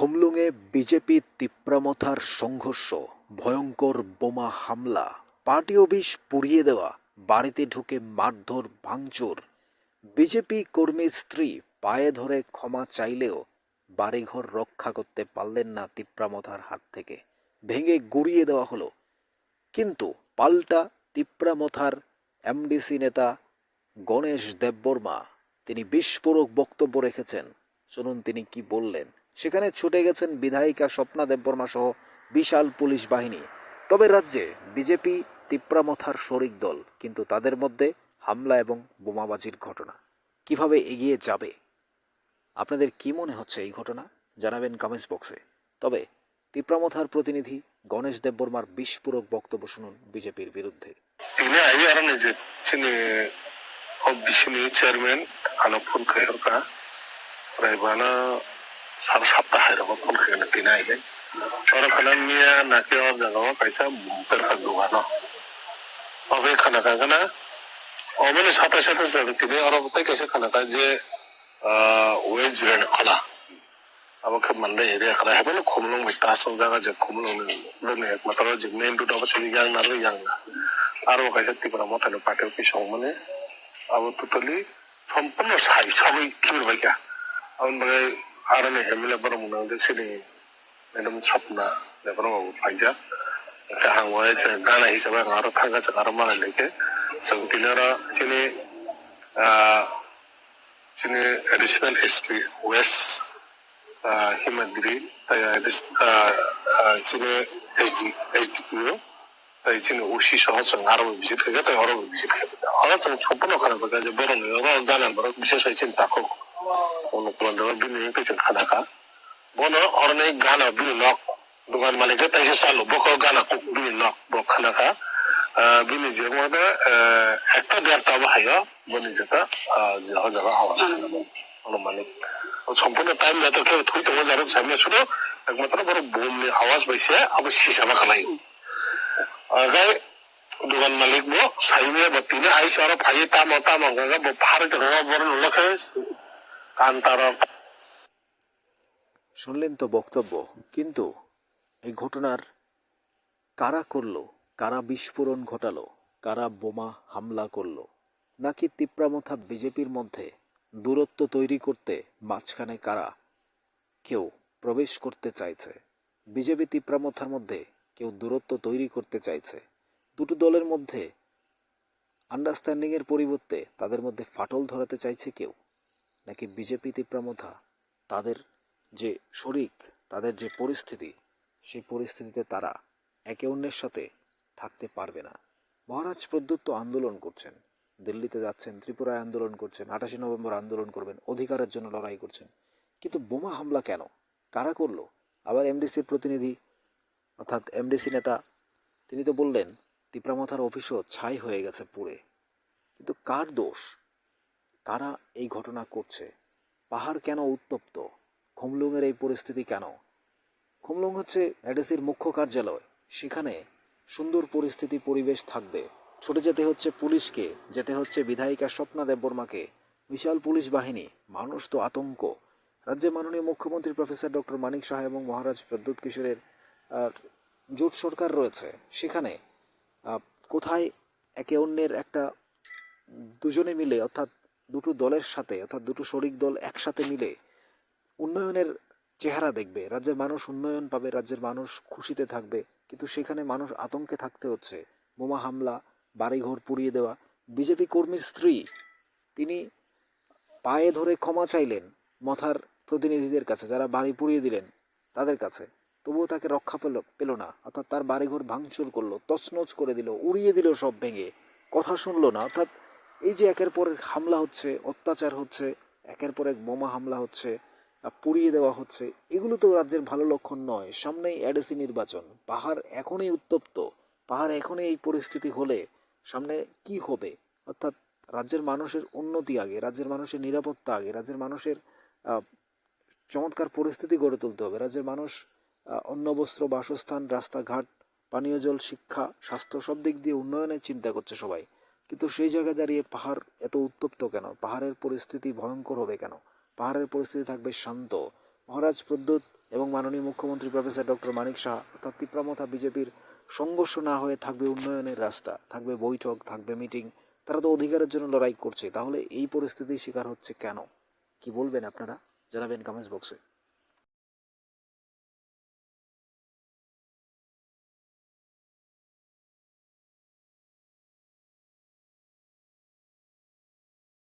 খুমলুঙে BJP তিপ্রামথার সংঘর্ষ, ভয়ঙ্কর বোমা হামলা, পার্টি অফিস পুড়িয়ে দেওয়া, বাড়িতে ঢুকে মারধর, ভাঙচুর। বিজেপি কর্মীর স্ত্রী পায়ে ধরে ক্ষমা চাইলেও বাড়িঘর রক্ষা করতে পারলেন না তিপ্রামথার হাত থেকে। ভেঙে গুড়িয়ে দেওয়া হলো। কিন্তু পাল্টা তিপ্রামথার এমডিসি নেতা গণেশ দেববর্মা, তিনি বিস্ফোরক বক্তব্য রেখেছেন। শুনুন তিনি কি বললেন? সেখানে ছুটে গেছেন বিধায়িকা স্বপ্না দেববর্মা সহ বিশাল পুলিশ বাহিনী। তবে রাজ্যে বিজেপি তিপ্রামথার শরিক দল, কিন্তু তাদের মধ্যে হামলা এবং বোমাবাজির ঘটনা। কীভাবে এগিয়ে যাবে? আপনাদের কি মনে হচ্ছে এই ঘটনা? জানাবেন কমেন্টস বক্সে তবে তিপ্রামথার প্রতিনিধি গণেশ দেববর্মার বিস্ফোরক বক্তব্য শুনুন বিজেপির বিরুদ্ধে। চেয়ারম্যান আনো ফোন খাইরকা রাইবানা সার সপ্তাহ হাইরবা ফোন খাইলে তিনি আইলে ওরা খানা মিয়া নাকি ওর জায়গা কাইসা মুখের খা দোকানো অবে খানা কাগনা অবনে সাথে সাথে যাবে তিনি ওরা বলতে কাইসা খানা কা যে ওয়েজ রেন খানা আমাকে মানলে এরিয়া খানা হেবেন খুমলং মিতা সব জায়গা যে, খুমলং একমাত্র যে মেইন রুট অবশ্য ইয়াং না ইয়াং না। আরও কাছে ত্রিপুরা মতানো পার্টি অফিস মানে আবো টোটালি সম্পূর্ণ সাই সবাই কিবির বাইকা আমার নে হেমিলে বড় মনে হচ্ছে সিনি ম্যাডাম স্বপ্না লেবর বাবু ফাইজা একটা হাঙ্গায় যে গানা হিসাবে আরও থাকা আছে আরও মানে লেগে। সব তিনারা সিনি সিনি এডিশনাল এসপি ওয়েস্ট হিমাদ্রি, তাই সিনি এইচডি এইচডিপিও তাই চিনি উসি সহ আরও বিজিত খেয়ে তাই আরও বিজিত খেয়ে তো সম্পূর্ণ খারাপ বড় নেই জানেন বড় বিশেষ হয় চিন্তা হোক অনুকূল বিনি পেয়েছেন খানা খা বন অরনে গানা বিনি নক দোকান মালিকে তাই সে চালু। বক গানা কুক বিনি নক বক খানা খা বিনি যে মধ্যে একটা দেড়টা বাহাইয়া বনি যেটা জায়গা জায়গা আওয়াজ অনুমানিক। সম্পূর্ণ টাইম যাতে কেউ থুই তোমার যারা সামনে ছিল। একমাত্র বড় বোম আওয়াজ পাইছে আবার সিসাবা খালাই agai dugan malik bo saiwe batine ai sara phai ta mata manga bo phar janga kantara শুনলেন তো বক্তব্য, কিন্তু এই ঘটনার কারা করল, কারা বিস্ফোরণ ঘটালো, কারা বোমা হামলা করল, নাকি তিপ্রামথা বিজেপির মধ্যে দূরত্ব তৈরি করতে মাঝখানে কারা কেউ প্রবেশ করতে চাইছে? বিজেপি তিপ্রামথার মধ্যে কেউ দূরত্ব তৈরি করতে চাইছে? দুটো দলের মধ্যে আন্ডারস্ট্যান্ডিংয়ের পরিবর্তে তাদের মধ্যে ফাটল ধরাতে চাইছে কেউ? নাকি বিজেপি তিপ্রামথা তাদের যে শরিক, তাদের যে পরিস্থিতি, সেই পরিস্থিতিতে তারা একে অন্যের সাথে থাকতে পারবে না। মহারাজ প্রদ্যুত্ত আন্দোলন করছেন। দিল্লিতে যাচ্ছেন, ত্রিপুরায় আন্দোলন করছেন, আঠাশে নভেম্বর আন্দোলন করবেন, অধিকারের জন্য লড়াই করছেন। কিন্তু বোমা হামলা কেন? কারা করল? আবার এমডিসির প্রতিনিধি, অর্থাৎ এমডিসি নেতা, তিনি তো বললেন তিপ্রামাথার অফিসও ছাই হয়ে গেছে পুড়ে। কিন্তু কার দোষ? কারা এই ঘটনা করছে? পাহাড় কেন উত্তপ্ত? খুমলুংয়ের এই পরিস্থিতি কেন? খুমলুং হচ্ছে এডিসির মুখ্য কার্যালয়। সেখানে সুন্দর পরিস্থিতি পরিবেশ থাকবে। ছুটে যেতে হচ্ছে পুলিশকে, যেতে হচ্ছে বিধায়িকা স্বপ্না দেববর্মাকে। বিশাল পুলিশ বাহিনী, মানুষ তো আতঙ্ক। রাজ্যের মাননীয় মুখ্যমন্ত্রী প্রফেসর ডক্টর মানিক সাহা এবং মহারাজ প্রদ্যুৎ কিশোরের জোট সরকার রয়েছে। সেখানে কোথায় একে অন্যের একটা দুজনে মিলে, অর্থাৎ দুটো দলের সাথে অর্থাৎ দুটো শরিক দল একসাথে মিলে উন্নয়নের চেহারা দেখবে, রাজ্যের মানুষ উন্নয়ন পাবে, রাজ্যের মানুষ খুশিতে থাকবে। কিন্তু সেখানে মানুষ আতঙ্কে থাকতে হচ্ছে। বোমা হামলা, বাড়িঘর পুড়িয়ে দেওয়া, বিজেপি কর্মীর স্ত্রী, তিনি পায়ে ধরে ক্ষমা চাইলেন মথার প্রতিনিধিদের কাছে, যারা বাড়ি পুড়িয়ে দিলেন তাদের কাছে। তবুও তাকে রক্ষা পেল পেল না। অর্থাৎ তার বাড়িঘর ভাঙচুর করল, তছনছ করে দিল, উড়িয়ে দিল সব ভেঙে। কথা শুনলো না, অর্থাৎ এই যে একের পর হামলা হচ্ছে, অত্যাচার হচ্ছে, একের পর এক বোমা হামলা হচ্ছে পুড়িয়ে দেওয়া হচ্ছে, এগুলো তো রাজ্যের ভালো লক্ষণ নয়। সামনেই অ্যাডেসি নির্বাচন, পাহাড় এখনই উত্তপ্ত, পাহাড় এখনই এই পরিস্থিতি হলে সামনে কি হবে? অর্থাৎ রাজ্যের মানুষের উন্নতি আগে, রাজ্যের মানুষের নিরাপত্তা আগে, রাজ্যের মানুষের চমৎকার পরিস্থিতি গড়ে তুলতে হবে। রাজ্যের মানুষ অন্ন, বস্ত্র, বাসস্থান, রাস্তাঘাট, পানীয় জল, শিক্ষা, স্বাস্থ্য সব দিক দিয়ে উন্নয়নের চিন্তা করছে সবাই। কিন্তু সেই জায়গায় দাঁড়িয়ে পাহাড় এত উত্তপ্ত কেন? পাহাড়ের পরিস্থিতি ভয়ঙ্কর হবে কেন? পাহাড়ের পরিস্থিতি থাকবে শান্ত। মহারাজ প্রদ্যুৎ এবং মাননীয় মুখ্যমন্ত্রী প্রফেসর ডক্টর মানিক শাহ অর্থাৎ তিপ্রামথা বিজেপির সংঘর্ষ না হয়ে থাকবে উন্নয়নের রাস্তা, থাকবে বৈঠক, থাকবে মিটিং, তারা তো অধিকারের জন্য লড়াই করছে। তাহলে এই পরিস্থিতির শিকার হচ্ছে কেন? কি বলবেন আপনারা? জানাবেন কমেন্টস বক্সে